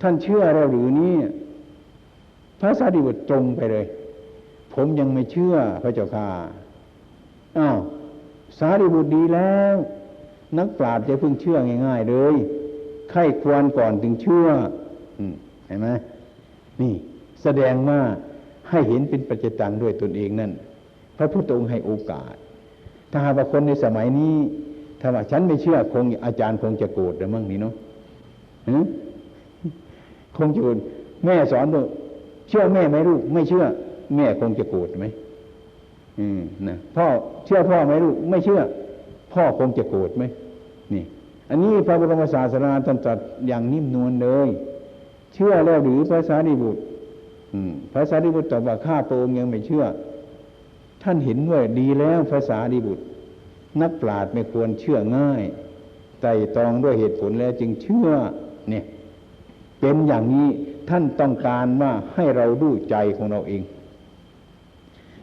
ท่านเชื่อเราหรือนี่พระสารีบุตรตรงไปเลย ผมยังไม่เชื่อพระเจ้าค่ะอ้าวสารีบุตรดีแล้ว นักปราชญ์จะเพิ่งเชื่อง่าย ๆ เลยไข้ควรก่อนถึงเชื่ออืมเห็นไหมนี่ แสดงว่าให้เห็นเป็นปัจจตังด้วยตนเองนั่น พระพุทธองค์ให้โอกาส ถ้าหากว่าคนในสมัยนี้ถ้าว่าฉันไม่เชื่อคงอาจารย์คงจะโกรธหรือมั่งนี่เนาะ คงจะโกรธแม่สอนว่าเชื่อแม่ไหมลูก ไม่เชื่อ แม่คงจะโกรธไหมอืมนะพ่อเชื่อพ่อไหมลูก ไม่เชื่อ พ่อคงจะโกรธไหมนี่ อันนี้พระบรมศาสนาท่านตรัสอย่างนิ่มนวลเลย เชื่อแล้วหรือพระสารีบุตรพระสารีบุตรตอบว่าข้าพระองค์ยังไม่เชื่อ ท่านเห็นว่าดีแล้วภาษาดีบุตร นักปราชญ์ไม่ควรเชื่อง่ายไต่ตรองด้วยเหตุผลแล้วจึงเชื่อเนี่ย เป็นอย่างนี้ท่านต้องการว่าให้เราดูใจของเราเอง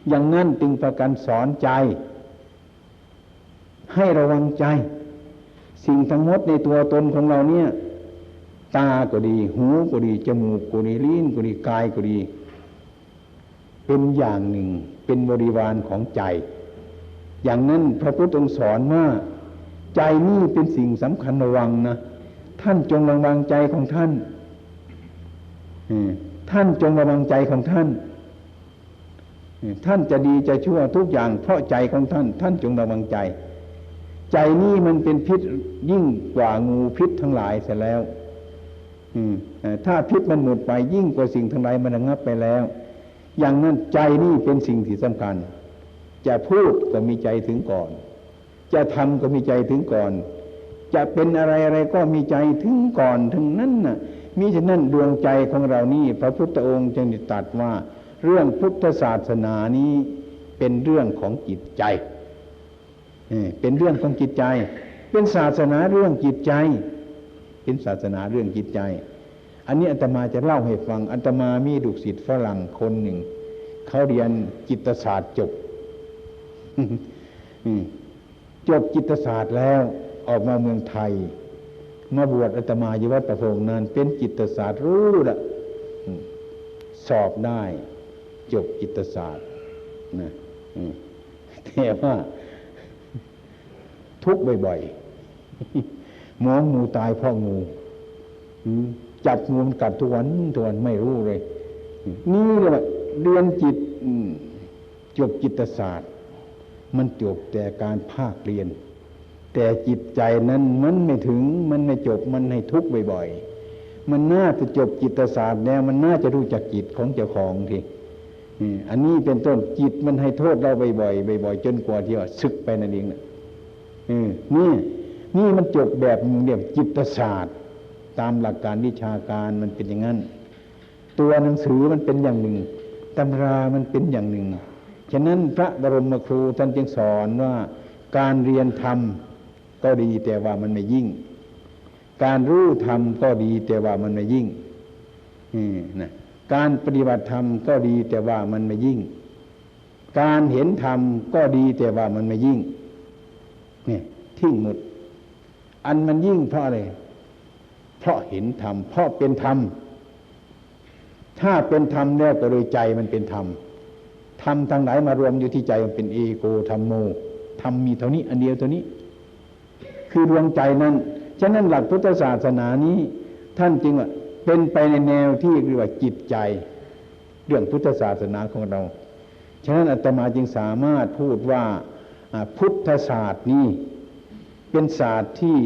อย่างนั้นจึงประกันสอนใจ ให้ระวังใจ สิ่งทั้งหมดในตัวตนของเราเนี่ย ตาก็ดี หูก็ดี จมูกก็ดี ลิ้นก็ดี กายก็ดี เป็นอย่างหนึ่ง เป็นบริวารของใจ อย่างนั้นพระพุทธองค์สอนว่า ใจนี่เป็นสิ่งสำคัญระวังนะ ท่านจงระวังใจของท่าน ท่านจงระวังใจของท่าน ท่านจะดีจะชั่วทุกอย่างเพราะใจของท่าน ท่านจงระวังใจ ใจนี่มันเป็นพิษยิ่งกว่างูพิษทั้งหลายเสียแล้วถ้าพิษมันหมดไปยิ่งกว่าสิ่งทั้งหลายมันระงับไปแล้ว อย่างนั้นใจนี่เป็นสิ่งที่สำคัญ จะพูดก็มีใจถึงก่อน จะทำก็มีใจถึงก่อน จะเป็นอะไรอะไรก็มีใจถึงก่อนทั้งนั้นน่ะ มิฉะนั้นดวงใจของเรานี่พระพุทธองค์จึงตรัสว่า เรื่องพุทธศาสนานี้เป็นเรื่องของจิตใจเป็นเรื่องของจิตใจ เป็นศาสนาเรื่องจิตใจ เป็นศาสนาเรื่องจิตใจ อันนี้อาตมาจะเล่าให้ฟังอาตมามีดุสิตฝรั่งคนหนึ่งเขาเรียนจิตศาสตร์จบจบจิตศาสตร์แล้วออกมาเมืองไทย มาบวชอาตมาอยู่วัดประพงนั้น เป็นจิตศาสตร์รู้ละสอบได้จบจิตศาสตร์นะแต่ว่าทุกบ่อยๆมองงูตายเพราะงูจับงูมันกัดทุกวันทุกวันไม่รู้เลย นี่แหละเรียนจิตจบจิตศาสตร์ มันจบแต่การภาคเรียน แต่จิตใจนั้นมันไม่ถึงมันไม่จบมันให้ทุกข์บ่อยๆ มันน่าจะจบจิตศาสตร์แล้วมันน่าจะรู้จักจิตของเจ้าของทีอันนี้เป็นต้นจิตมันให้โทษเราบ่อยๆบ่อยๆจนกว่าที่ว่าศึกไปนั่นเองนะนี่นี่มันจบแบบเรียกจิตศาสตร์ ตามหลักการวิชาการมันเป็นอย่างนั้น ตัวหนังสือมันเป็นอย่างหนึ่งตำรามันเป็นอย่างหนึ่งฉะนั้นพระบรมครูท่านจึงสอนว่าการเรียนธรรม ก็ดีแต่ว่ามันไม่ยิ่ง การรู้ธรรมก็ดีแต่ว่ามันไม่ยิ่งนะการปฏิบัติธรรมก็ดีแต่ว่ามันไม่ยิ่ง การเห็นธรรมก็ดีแต่ว่ามันไม่ยิ่งเนี่ยทิ้งหมด อันมันยิ่งเพราะอะไร เพราะเห็นธรรม เพราะเป็นธรรม ถ้าเป็นธรรมแล้วก็โดยใจมันเป็นธรรม ธรรมทางไหนมารวมอยู่ที่ใจมันเป็นเอโกธรรมโม ธรรมมีเท่านี้ อันเดียวเท่านี้ คือดวงใจนั้น ฉะนั้นหลักพุทธศาสนานี้ ท่านจึงว่าเป็นไปในแนวที่เรียกว่าจิตใจ เรื่องพุทธศาสนาของเรา ฉะนั้นอาตมาจึงสามารถพูดว่าพุทธศาสตร์นี้เป็นศาสตร์ที่